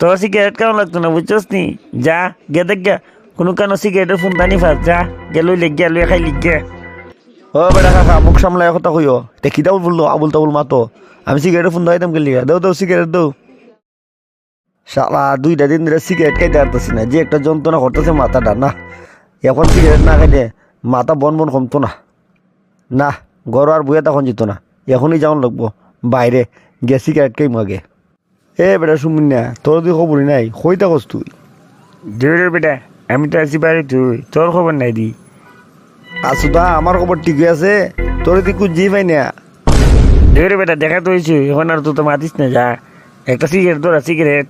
তোর সিগারেট কেমন লাগতো না, বুঝছস নি? যা গে দেখ গা কোনো কেন সিগারেটের ফোন টানি ফাস যা গেলই লেগ গিয়া, লই খাই লিখ গিয়া। ও বেটা কাকা, মুখ সামলাই কথা কইও। তে কিতাব বলল আবুল তাবুল মাতো আমি সিগারেট ফোন দাইতাম গেলি দেও দেও সিগারেট দেও। শালা, দুইটা দিন ধরে সিগারেট খাইতে পারতেছি না, যে একটা যন্ত্রণা করতেছে মাথাটা, না। এখন সিগারেট না খাইলে মাথা বন বন কমতো না। না, গরু আর বইয়া তখন যেত না। এখনই যাওয়ান লাগবো। বাইরে গে সিগারেট খাইম আগে। এ বেটা শুনবি না তোর তুই খবরই নাই কই থাকস তুই। দূরে বেটা আমি তো আছি বাড়ি তুই তোর খবর নাই দি। আসু দা আমার খবর ঠিকই আছে তোর তুই কুজি পাই না। দূরে বেটা দেখা তো হয়েছে এখন আর তো তো মাতিস না যা। একটা সিগারেট ধরা সিগারেট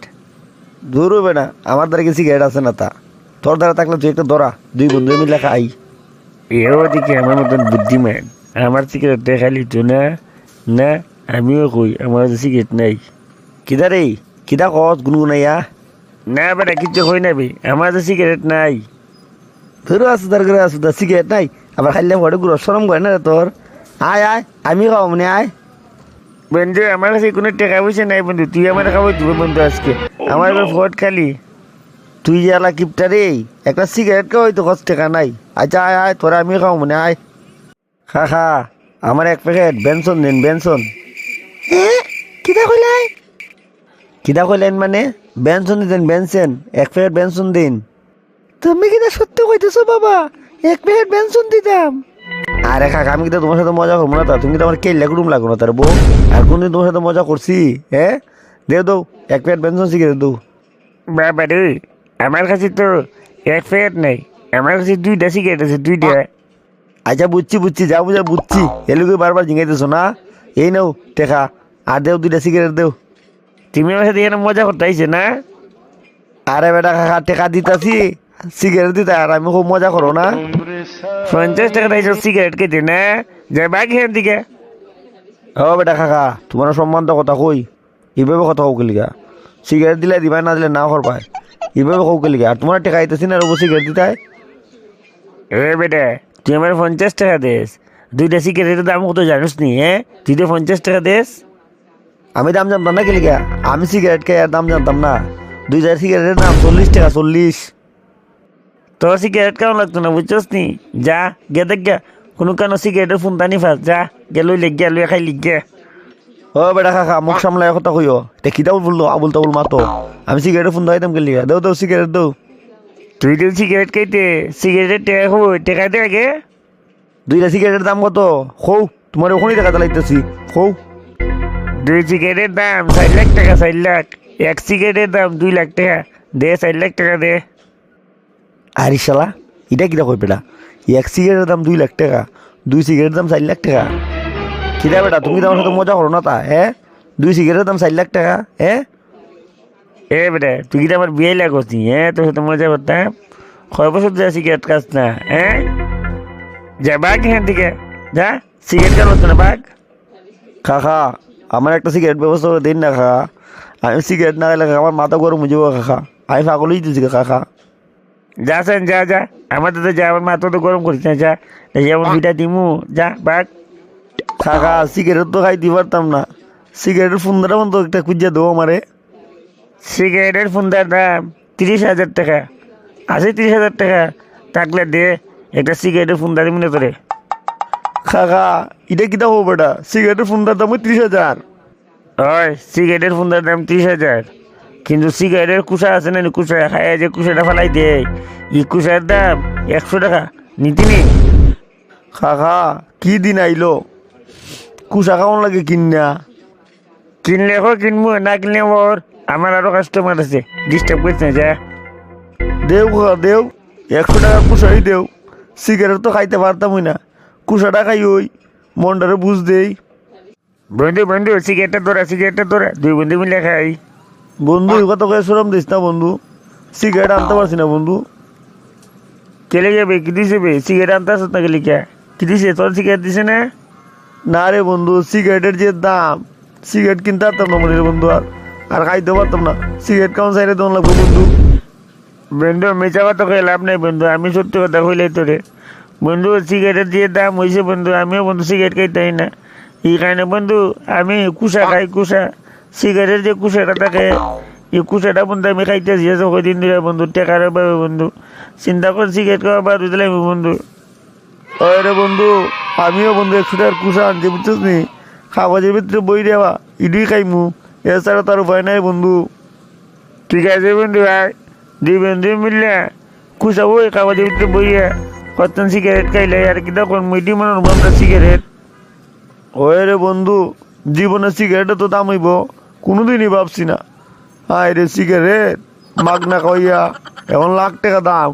দূর হবে না আমার দ্বারা কি সিগারেট আছে না তা। তোর দ্বারা থাকলে তুই একটা ধরা দুই বন্ধু মিলে খাই। এও দেখি আমার মতন বুদ্ধিমান আমার সিগারেট দেখালি তো না না আমিও কই আমার সিগারেট নাই। কিদা রে? কিদা কস গুনগুনাইয়া না বেটা, কিচ্ছু কই না বে। আমার তো সিগারেট নাই। ধরো আছে তার করে আসু দা সিগারেট নাই। আবার খাইলে ঘরে গুলো সরম করে না রে তোর আয় আয়, আমি খাও মানে আয়। বন্ধু আমার কাছে কোনো টাকা পয়সা নাই বন্ধু। তুই আমার খাব দিব বন্ধু আজকে। আমার এবার ফট খালি। তুই এলা কিপটা রে একটা সিগারেট খাওয়াই তো কষ্ট টাকা নাই। আচ্ছা আয় আয় তোরা আমি খাও মানে আয়। খা খা আমার এক প্যাকেট বেনসন দিন বেনসন কিদা কইলাই কিদা কইলেন মানে? বেনসন দিতেন বেনসেন। এক প্লেট বেনসন দিন। তুমি কিনা সত্যি কইতেছো বাবা? এক প্লেট বেনসন দিতাম। আরে কাকা আমি কিন্তু তোমার সাথে মজা করব না তা? তুমি তো আমার কেল্লা কুটুম লাগো না তার বউ। আর কোনদিন তোমার সাথে মজা করছি হ্যাঁ দে দৌ এক প্লেট বেনসন সিগারেট দৌ বাবা রে আমার কাছে তো এক প্লেট নাই। আমার কাছে দুইটা সিগারেট আছে দুইটা। আচ্ছা বুঝছি বুঝছি যা বুঝা বুঝছি। এলুকে বারবার জিঙ্গাইতেছো না? এই নাও টেকা। আর দেও দুইটা সিগারেট দেও। তুমি আমার সাথে এখানে মজা করতে না? আরে বেটা কাকা টেকা দিতাছি। সিগারেট দিতে আর আমি খুব মজা করো না? পঞ্চাশ টাকা দিয়েছ সিগারেট খেতে না? যাই বাকি এখান থেকে ও বেটা কাকা তোমার সম্বন্ধ কথা কই? এইভাবে কথা কৌ লিগা সিগারেট দিলে দিবা না দিলে না কর পায়। এইভাবে কৌ লিগা আর তোমার টেকা আইতেছি না রবো সিগারেট দিতাই? এ বেটা তুই আমার পঞ্চাশ টাকা দেস। দুইটা সিগারেটের দাম কত জানিস নি হ্যাঁ? তুই তো পঞ্চাশ টাকা দেস। আমি দাম জানতাম না কি লিগা আমি সিগারেট খাই আর দাম জানতাম না। দুই চার সিগারেটের দাম চল্লিশ টাকা চল্লিশ। তোর সিগারেট কেমন লাগতো না বুঝছস নি? যা গে দেখ গা। কোনো কেন সিগারেটের ফোন টানি ফাস যা গেলই লেগ গিয়া লই খাই লিখ গে ও বেটা কাকা মুখ সামলাই কথা কইও। তে কিতাব বলল? আবুল তাবুল মাতো। আমি সিগারেটের ফোন দাইতাম গেলি দেও দেও সিগারেট দেও। তুই তো সিগারেট খাইতে সিগারেটের টেকা খাব টেকা দে আগে দুইটা সিগারেটের দাম কত? খৌ তোমার ওখানেই দেখাতে লাগতেছি। খৌ দুই সিগারেটের দাম চার লাখ টাকা চার লাখ। এক সিগারেটের দাম দুই লাখ টাকা। দে চার লাখ টাকা দে। আরে শালা এটা কিটা কই বেটা এক সিগারেটের দাম দুই লাখ টাকা দুই সিগারেটের দাম চার লাখ টাকা। কিটা বেটা তুমি তো আমার সাথে মজা করো না তা হ্যাঁ? দুই সিগারেটের দাম চার লাখ টাকা হ্যাঁ? এ বেটা তুই কি আমার বিয়ে লাগস নি হ্যাঁ? তোর সাথে মজা করতাম। কয় বছর যা সিগারেট খাস না হ্যাঁ? যা বাঘ এখান থেকে। যা সিগারেট কেন হতো না বাঘ। কাকা আমার একটা সিগারেট ব্যবস্থা করে দিন না কাকা। আমি সিগারেট না খেলে আমার মাথা গরম হয়ে যাব কাকা। আমি পাগলই দিচ্ছি কাকা। যা সেন যা যা। আমার তো যা আমার মাথা তো গরম করিস না যা। যেমন দুইটা দিমু যা বাঘ। কাকা সিগারেট তো খাইতে পারতাম না। সিগারেটের ফোন ফুন্দাটা মতো একটা খুঁজে দেবো আমারে। সিগারেটের ফোনটার দাম তিরিশ হাজার টাকা। আছে তিরিশ হাজার টাকা। থাকলে দে একটা সিগারেটের ফোন দাঁড়িয়ে মনে করে কাকা এটা কিটা হব বেটা? সিগারেটের ফোনটার দাম ত্রিশ হাজার। হয় সিগারেটের ফোনটার দাম তিরিশ হাজার। কিন্তু সিগারেটের কুসা আছে না কুসা খায় যে কুসাটা ফেলাই দে। ই কুসার দাম একশো টাকা। নিতি নি? কাকা কি দিন আইলো? কুসা কেমন লাগে কিনা কিনলে হোক কিনবো না কিনলে ওর। আমার আরও কাস্টমার আছে। ডিস্টার্ব করছে না যা। দেও কাকা দেও। একশো টাকা কুসাই দেও। সিগারেট তো খাইতে পারতামই না। কুসাটা খাই ওই মনটারে বুঝ দেই। বন্ধু বন্ধু সিগারেটটা ধরা সিগারেটটা ধরা। দুই বন্ধু মিলে খাই। বন্ধু কথা কয়ে সরম দিস না বন্ধু? সিগারেট আনতে পারছি না বন্ধু। কেলে যাবে কি দিছে বে? সিগারেট আনতে আসত না গেলি কে কি দিছে? তোর সিগারেট দিছে না? না রে বন্ধু সিগারেটের যে দাম সিগারেট কিনতে পারতাম না মনে বন্ধু আর। আর খাইতে পারতাম না। সিগারেট কেমন সাইডে দেওয়া লাগবে বন্ধু? বন্ধু মিছা কথা কয়ে লাভ নাই বন্ধু। আমি সত্যি কথা কইলে তোরে। বন্ধু সিগারেটের যে দাম হয়েছে বন্ধু, আমিও বন্ধু সিগারেট খাইতে হয় না। এই কারণে বন্ধু, আমি কুসা খাই, কুসা সিগারেটের যে কুসাটা থাকে, এই কুসাটা বন্ধু আমি খাইতেছি কদিন ধরে বন্ধু, টেকার পাবে বন্ধু। চিন্তা করে সিগারেট খাওয়া বাদ দিলে আমি বন্ধু। ওই রে বন্ধু, আমিও বন্ধু একশো টাকার কুসা আনছি, বুঝছিস নি? কাগজের ভিতরে বই দেওয়া, ইডি খাইমু, এছাড়া তার উপায় নাই বন্ধু। ঠিক আছে বন্ধু, আয়। দুই বন্ধু মিললে কুচাবো এই কাগজের ভিতরে বইয়ে কতন সিগারেট খাইলে আর কি দেখুন মিটি মনে আমরা সিগারেট। ওয়ে রে বন্ধু, জীবনে সিগারেটে তো দাম হইব, কোনোদিনই ভাবছি না। হায় রে সিগারেট মাগনা কইয়া এখন লাখ টাকা দাম।